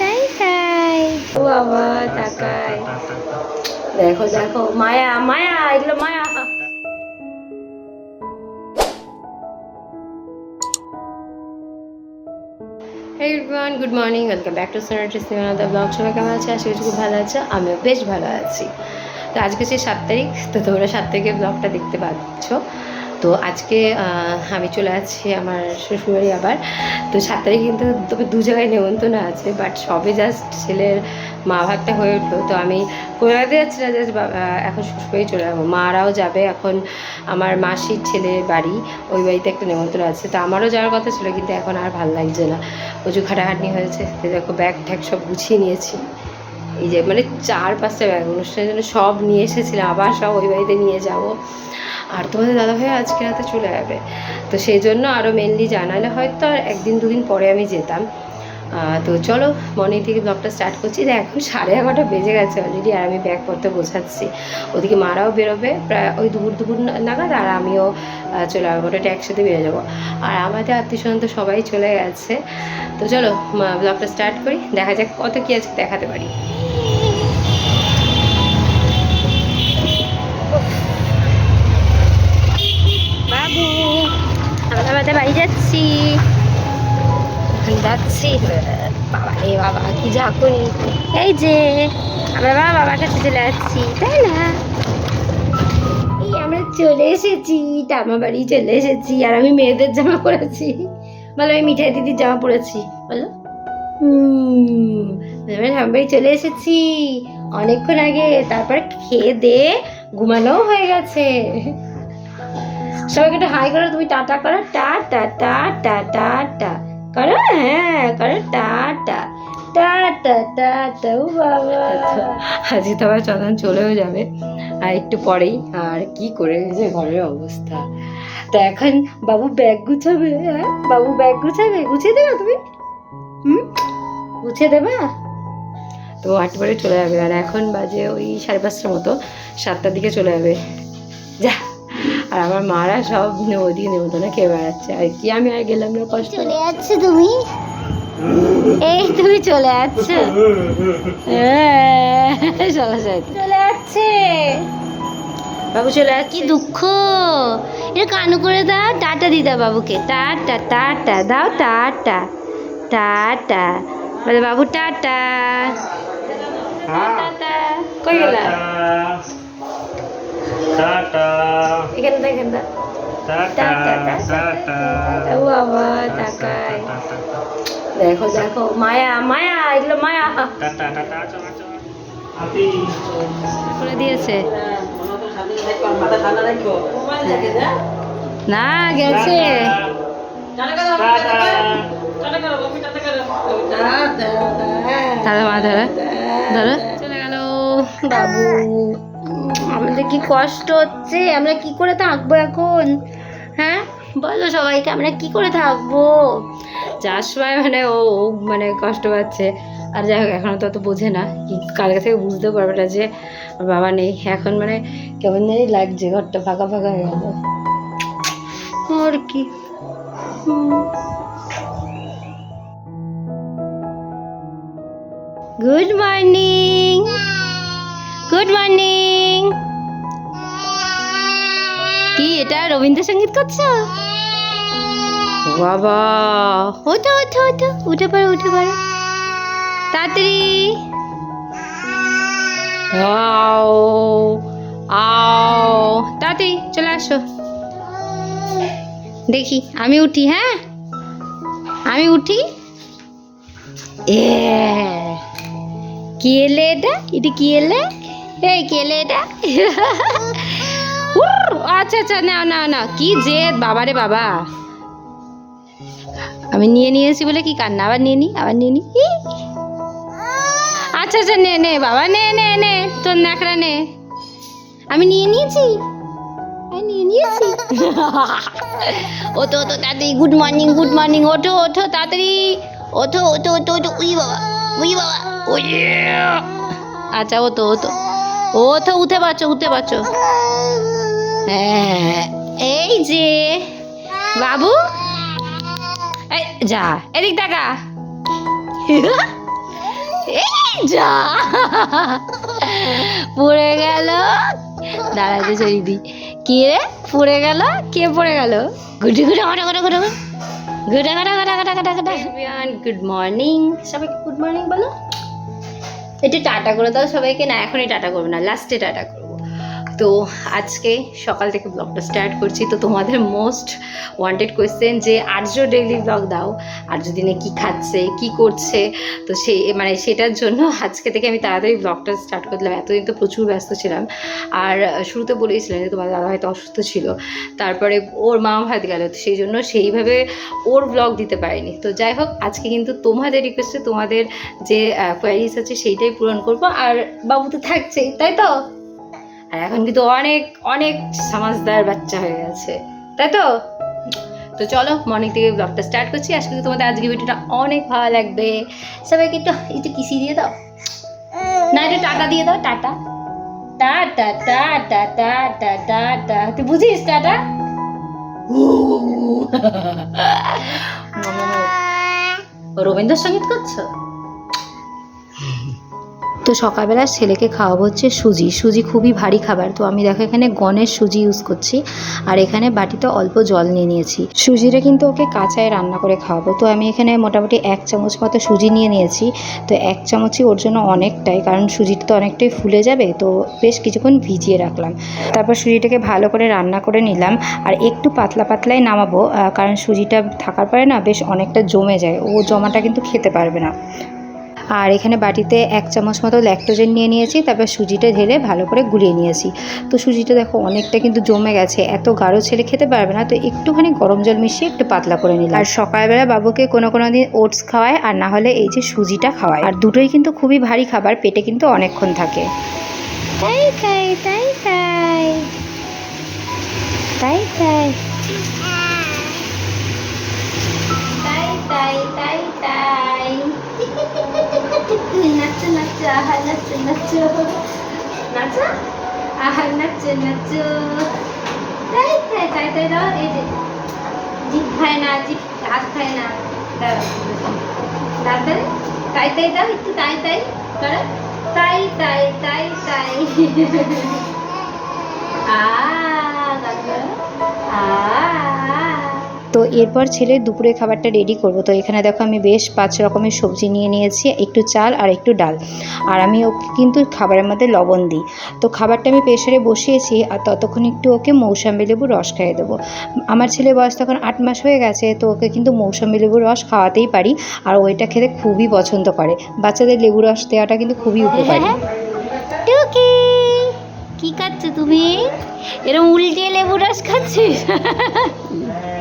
তাই তাই। ও everyone, good morning. Welcome back to Sonar Tristan সবাই কেমন আছে? আশা করছি খুব ভালো আছে আমিও বেশ ভালো আছি। তো আজকে হচ্ছে সাত তারিখ তো তোমরা সাত তারিখের ব্লগটা দেখতে পাচ্ছ। তো আজকে আমি চলে আসছি আমার শ্বশুরবাড়ি আবার। তো সাত তারিখ কিন্তু তবে দু জায়গায় নেমন্তন্ন আছে বাট সবে জাস্ট ছেলের মা ভাতটা হয়ে উঠল। তো আমি কোনো যাচ্ছি না জাস্ট এখন শ্বশুরবাড়ি চলে যাব। মারাও যাবে এখন আমার মাসির ছেলের বাড়ি, ওই বাড়িতে একটা নেমন্তন্ন আছে। তো আমারও যাওয়ার কথা ছিল, কিন্তু এখন আর ভালো লাগছে না। প্রচুর খাটাখাটনি হয়েছে। দেখো ব্যাগ ঠ্যাগ সব গুছিয়ে নিয়েছি। এই যে মানে চার পাঁচটা ব্যাগ অনুষ্ঠানের জন্য সব নিয়ে এসেছিলাম, আবার সব ওই বাড়িতে নিয়ে যাব। আর তোমাদের দাদাভাই আজকে রাতে চলে যাবে। তো সেই জন্য আরও মেনলি জানালে হয়তো আর একদিন দুদিন পরে আমি যেতাম। তো চলো মর্নিং থেকে ব্লগটা স্টার্ট করছি। যে এখন সাড়ে এগারোটা বেজে গেছে অলরেডি আর আমি ব্যাগপত্র বোঝাচ্ছি ওদিকে মারাও বেরোবে। প্রায় ওই দুপুর দুপুর নাগাদ আর আমিও চলে যাব। ওটা একসাথে বেরো যাব। আর আমাদের আত্মীয় স্বজন তো সবাই চলে গেছে। তো চলো ব্লগটা স্টার্ট করি। দেখা যাক কত কী আজকে দেখাতে পারি। বাবা রে বাবা কি ঝাঁকুনি এই যে আমরা বাবা বাবার কাছে চলে যাচ্ছি তাই না এই আমরা চলে এসেছি টামা বাড়ি চলে এসেছি আর আমি মেয়েদের জামা পরেছি বলো আমি মিঠাই দিদির জামা পরেছি বলো আমরা ঠাম্মা চলে এসেছি অনেকক্ষণ আগে তারপরে খেয়ে দে ঘুমানোও হয়ে গেছে সবাইকে একটা হাই করো তুমি টাটা করো টা টা টা টা টা টা করো? হ্যাঁ করো? টা টা টা টা টা টা ও বাবা। আজকে তো আবার চন্দন চলেও যাবে। আর একটু পরেই, আর কি করে যে ঘরের অবস্থা। তো এখন বাবু ব্যাগ গুছাবে হ্যাঁ? বাবু ব্যাগ গুছাবে? গুছিয়ে দেবে তুমি? হুম? গুছিয়ে দেবে? তো আট পরে চলে যাবে। আর এখন বাজে ওই সাড়ে পাঁচটার মতো। সাতটার দিকে চলে যাবে। যা। আর আমার মারা সব ওদিকে নেমন্তন্ন খেয়ে বেড়াচ্ছে। আর কি আমি আর গেলাম না কষ্ট চলে যাচ্ছে তুমি? এই তুমি চলে যাচ্ছে? চলে যাচ্ছে? বাবু চলে যাচ্ছে। কি দুঃখ। এটা কানু করে দাও টাটা দিদা বাবুকে। টাটা টাটা দাও টাটা টাটা। বাবু টাটা। এখানে দেখ দেখ মায়া মায়া এগুলো মায়া করে দিয়েছে না গেছে দাদা মা ধরো ধরো চলে গেল বাবু আমাদের কি কষ্ট হচ্ছে? আমরা কি করে থাকব এখন? হ্যাঁ? বলো সবাইকে আমরা কি করে থাকব? যার সময় মানে ও মানে কষ্ট পাচ্ছে। আর যাই হোক এখনও তো অত বোঝে না। কি কালকে থেকে বুঝতে পারবে না যে বাবা নেই। এখন মানে কেমন জানি লাগছে ঘরটা ফাঁকা ফাঁকা হয়ে গেল। আর কি? Good morning good morning. কি এটা রবীন্দ্রসঙ্গীত করছ? বাবা। ওঠো ওঠো ওঠো উঠে পারো উঠে পারো তাড়াতাড়ি। আও আও। তাড়াতাড়ি চলে আসো। দেখি আমি উঠি হ্যাঁ? আমি উঠি। এ কি এলে এটা? এটা কি এলে? এই কি এলে এটা আচ্ছা আচ্ছা নাও নাও নাও কি জেদ বাবা রে বাবা। আমি নিয়ে নিয়েছি বলে কি কান্না? আবার নিয়ে নি, আবার নিয়ে নি আচ্ছা আচ্ছা নে নে, বাবা, নে নে নে, তোর ন্যাকড়া নে। আমি নিয়ে নিয়েছি। নিয়ে নিয়েছি। ওঠো ওঠো, তাড়াতাড়ি গুড মর্নিং গুড মর্নিং ওঠো ওঠো, তাড়াতাড়ি। ওঠো ওঠো ওঠো ওঠো, উই বাবা উই বাবা, উই। আচ্ছা ওঠো। ওঠো তো উঠে পাচ্ছ উঠে পাচ্ছ হ্যাঁ এই যে, বাবু। এই, যা, এদিক টাকা এই যা, পড়ে গেল। দাঁড়াতে চড়ি দি কি রে, পড়ে গেল? কে পড়ে গেল? গুটি গুটি ঘটা ঘটা ঘটা গুটা ঘটা ঘটা ঘটা ঘটা ঘটা গুড মর্নিং সবাইকে গুড মর্নিং বলো। একটু টাটা করে দাও সবাইকে। না এখনই টাটা করবে না লাস্টে টাটা করব। তো আজকে সকাল থেকে ব্লগটা স্টার্ট করছি। তো তোমাদের মোস্ট ওয়ান্টেড কোয়েশ্চেন যে আর্য ডেইলি ব্লগ দাও। আর্য দিনে কি খাচ্ছে, কি করছে? তো সেই মানে সেটার জন্য আজকে থেকে আমি তাড়াতাড়ি ব্লগটা স্টার্ট করলাম এতদিন তো প্রচুর ব্যস্ত ছিলাম। আর শুরুতে বলেইছিলেন যে, তোমার দাদা হয়তো অসুস্থ ছিল। তারপরে ওর মা ভাত গেল। তো সেই জন্য সেইভাবে ওর ব্লগ দিতে পারিনি। তো যাই হোক, আজকে কিন্তু তোমাদের রিকোয়েস্টে তোমাদের যে কোয়ারিজ আছে সেইটাই পূরণ করব। আর বাবু তো থাকছেই, তাই তো? আর এখন কিন্তু অনেক অনেক সমাজদার বাচ্চা হয়ে গেছে। তাই তো? তো চলো মর্নিং থেকে ব্লগটা স্টার্ট করছি। আজকে কিন্তু তোমাদের আজকে ভিডিওটা অনেক ভালো লাগবে। সবাইকে একটু একটু কিসি দিয়ে দাও। না একটু টাটা দিয়ে দাও টাটা। টাটা টাটা টাটা টাটা তুই বুঝিস টাটা? রবীন্দ্রসঙ্গীত করছ? তো সকালবেলা ছেলেকে খাওয়াবো হচ্ছে সুজি। সুজি খুবই ভারী খাবার। তো আমি দেখো এখানে গণের সুজি ইউজ করছি। আর এখানে বাটিতে অল্প জল নিয়ে নিয়েছি। সুজিটা কিন্তু ওকে কাঁচায় রান্না করে খাওয়াবো। তো আমি এখানে মোটামুটি এক চামচ মতো সুজি নিয়ে নিয়েছি। তো এক চামচই ওর জন্য অনেকটাই, কারণ সুজিটা তো অনেকটাই ফুলে যাবে। তো বেশ কিছুক্ষণ ভিজিয়ে রাখলাম। তারপর সুজিটাকে ভালো করে রান্না করে নিলাম। আর একটু পাতলা পাতলাই নামাবো কারণ সুজিটা থাকার পরে না বেশ অনেকটা জমে যায়। ও জমাটা কিন্তু খেতে পারবে না। আর এখানে বাটিতে এক চামচ মতো ল্যাক্টোজেন নিয়ে নিয়েছি, তারপর সুজিটা ঢেলে ভালো করে গুলিয়ে নিয়েছি। তো সুজিটা দেখো অনেকটা কিন্তু জমে গেছে, এত গাঢ় ছেলে খেতে পারবে না, তো একটুখানি গরম জল মিশিয়ে একটু পাতলা করে নিলাম। আর সকালবেলা বাবুকে কোনো কোনো দিন ওটস খাওয়ায়, আর না হলে এই যে সুজিটা খাওয়ায়। আর দুটোই কিন্তু খুবই ভারী খাবার, পেটে কিন্তু অনেকক্ষণ থাকে। তাই তাই তাই তাই। তাই তাই। নাচো আহা নাচো। নাচো? আহা নাচো নাচো। তাই তাই তাই তাই, দাও, এই যে। জিভ খায় না, জিভ, হাত খায় না। দাঁড়াতে তাই তাই, দাও, একটু তাই তাই, করো। তাই তাই তাই তাই। আ করো আ তো এরপর ছেলে দুপুরে খাবারটা রেডি করব। তো এখানে দেখো আমি বেশ পাঁচ রকমের সবজি নিয়ে নিয়েছি, একটু চাল আর একটু ডাল। আর আমি ওকে কিন্তু খাবারের মধ্যে লবণ দিই। তো খাবারটা আমি প্রেশারে বসিয়েছি আর ততক্ষণ একটু ওকে মৌসাম্বি লেবু রস খাইয়ে দেবো। আমার ছেলে বয়স তখন আট মাস হয়ে গেছে, তো ওকে কিন্তু মৌসাম্বি লেবুর রস খাওয়াতেই পারি আর ওইটা খেতে খুবই পছন্দ করে। বাচ্চাদের লেবু রস দেওয়াটা কিন্তু খুবই উপকারী। টুকি, কি খাচ্ছ তুমি? এরকম উল্টে লেবু রস খাচ্ছিস?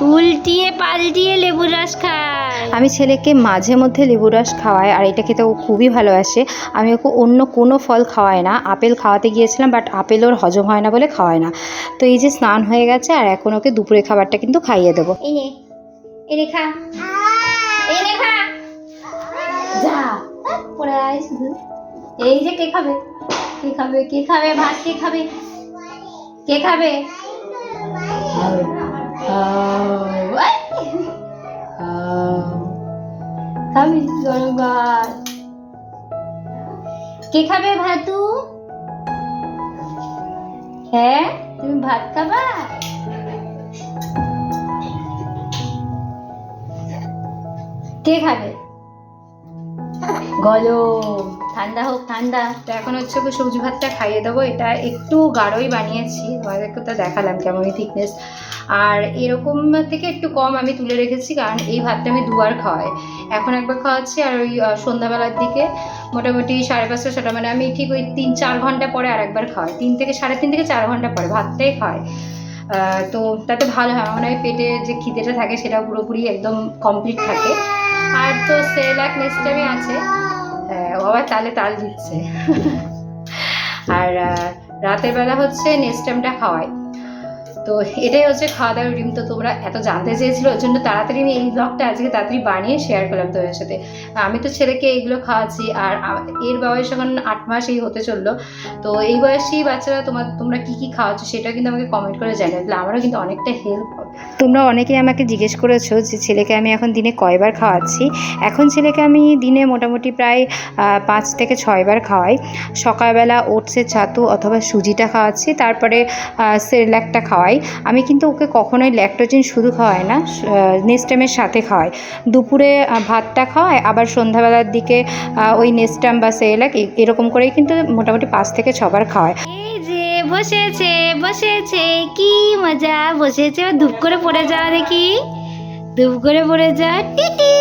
উল্টিয়ে পাল্টিয়ে লেবু রস খায়। আমি ছেলেকে মাঝে মধ্যে লেবু রস খাওয়াই আর এটা খেতে ও খুবই ভালোবাসে। আমি ওকে অন্য কোনো ফল খাওয়াই না। আপেল খাওয়াতে গিয়েছিলাম বাট আপেল ওর হজম হয় না বলে খাওয়ায় না। তো এই যে স্নান হয়ে গেছে আর এখন ওকে দুপুরে খাবারটা কিন্তু খাইয়ে দেবো। এই আয় শুধু। যে কে খাবে? কে খাবে? কে খাবে? ভাত কে খাবে? কে খাবে? কে খাবে ভাতু? হ্যাঁ তুমি ভাত খাবা? কে খাবে? গরম ঠান্ডা হোক, ঠান্ডা। তো এখন হচ্ছে সবজি ভাতটা খাইয়ে দেবো। এটা একটু গাঢ়ই বানিয়েছি। তোমাদেরকে তো দেখালাম কেমনই থিকনেস আর এরকম থেকে একটু কম আমি তুলে রেখেছি কারণ এই ভাতটা আমি দুবার খাওয়াই। এখন একবার খাওয়াচ্ছি আর ওই সন্ধ্যাবেলার দিকে মোটামুটি সাড়ে পাঁচটা ছটা মানে আমি ঠিক ওই তিন চার ঘণ্টা পরে আর একবার খাওয়াই। তিন থেকে সাড়ে তিন থেকে চার ঘণ্টা পরে ভাতটাই খাওয়াই। তো তাতে ভালো হয় মনে হয় পেটে যে খিদেটা থাকে সেটা পুরোপুরি একদম কমপ্লিট থাকে। আর তো সেলাক নেস্টামে আছে। হ্যাঁ, ও আবার তালে তাল দিচ্ছে। আর রাতের বেলা হচ্ছে নেস্টামটা খাওয়াই। তো এটাই হচ্ছে খাওয়া দাওয়ার রুটিন তো তোমরা এত জানতে চেয়েছিল, ওর জন্য তাড়াতাড়ি আমি এই ব্লগটা আজকে তাড়াতাড়ি বানিয়ে শেয়ার করলাম তোমাদের সাথে। আমি তো ছেলেকে এইগুলো খাওয়াচ্ছি, আর এর বয়স এখন আট মাস এই হতে চলল। তো এই বয়সেই বাচ্চারা তোমার তোমরা কি কি খাওয়াচ্ছ সেটা কিন্তু আমাকে কমেন্ট করে জানিয়ে দিলে আমারও কিন্তু অনেকটা হেল্প তোমরা অনেকেই আমাকে জিজ্ঞেস করেছ যে ছেলেকে আমি এখন দিনে কয়বার খাওয়াচ্ছি। এখন ছেলেকে আমি দিনে মোটামুটি প্রায় পাঁচ থেকে ছয়বার খাওয়াই। সকালবেলা ওটসের ছাতু অথবা সুজিটা খাওয়াচ্ছি, তারপরে সেরেল্যাকটা খাওয়াই। আমি কিন্তু ওকে কখনোই ল্যাকটোজিন শুধু খাওয়াই না নেস্টামের সাথে খাওয়াই। দুপুরে ভাতটা খাওয়াই আবার সন্ধ্যাবেলার দিকে ওই নেস্টাম বা সেলাক এরকম করেই কিন্তু মোটামুটি পাঁচ থেকে ছবার খাওয়াই। এই যে বসেছে বসেছে কি মজা! বসেছে ধূপ করে পড়ে যাওয়া দেখি। ধূপ করে পড়ে যা টিটি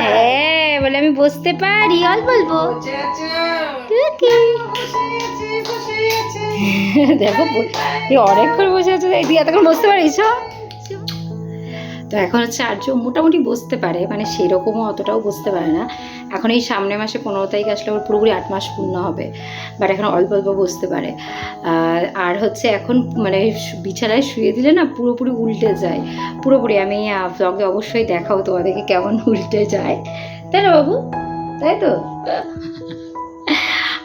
হ্যাঁ বলে আমি বসতে পারি অল্প অল্প। দেখো অনেকক্ষণ বসে আছে? দিয়ে এতক্ষণ বসতে পারিস? তো এখন হচ্ছে আর্য মোটামুটি বসতে পারে মানে সেরকমও অতটাও বসতে পারে না। এখন এই সামনের মাসে পনেরো তারিখ আসলে ওর পুরোপুরি আট মাস পূর্ণ হবে বাট এখন অল্প অল্প বসতে পারে। আর হচ্ছে এখন মানে বিছানায় শুয়ে দিলে না পুরোপুরি উল্টে যায়। পুরোপুরি আমি ব্লগে অবশ্যই দেখাও তোমাদেরকে কেমন উল্টে যায়। তাই না বাবু? তাই তো?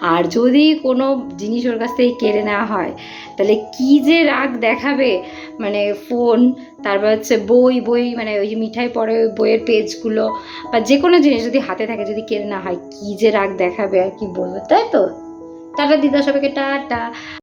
আর যদি কোনো জিনিস ওর কাছ থেকে কেড়ে নেওয়া হয়, তাহলে কি যে রাগ দেখাবে? মানে ফোন তারপর হচ্ছে বই বই মানে ওই যে মিঠাই পড়ে ওই বইয়ের পেজগুলো বা যে কোনো জিনিস যদি হাতে থাকে যদি কেড়ে না হয়, কি যে রাগ দেখাবে আর কি বলব? তাই তো? টাটা দিদা সবাইকে, টাটা।